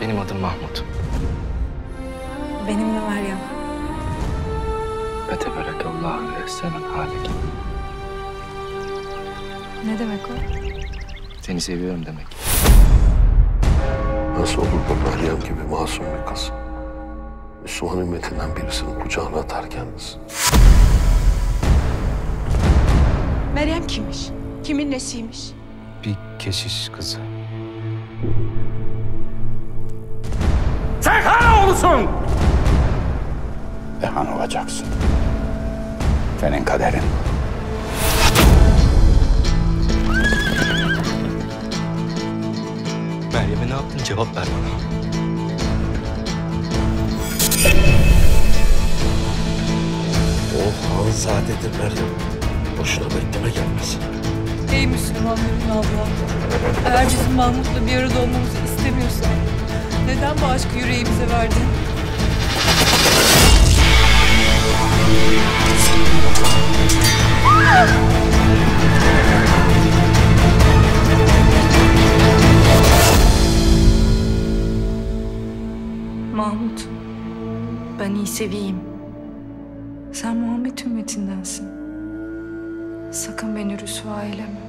Benim adım Mahmut. Benim de Meryem. Ve teberekallahu ehsenel halik. Ne demek o? Seni seviyorum demek. Nasıl olur da Meryem gibi masum bir kız? Müslüman ümmetinden birisinin kucağına atar kendisi. Meryem kimmiş? Kimin nesiymiş? Bir keşiş kızı. Han oğlusun. Ve han olacaksın. Senin kaderin. Meryem'e ne yaptın? Cevap ver bana. O Hanzade'dir Meryem. Boşuna bekleme gelmesin. Ey Müslümanların Allah'ı! Eğer bizim Mahmut'la bir arada olmamızı istemiyorsan neden bu aşkı yüreğimize verdin? Mahmut. Ben İsevi'yim. Sen Muhammed ümmetindensin. Sakın beni rüsva eyleme.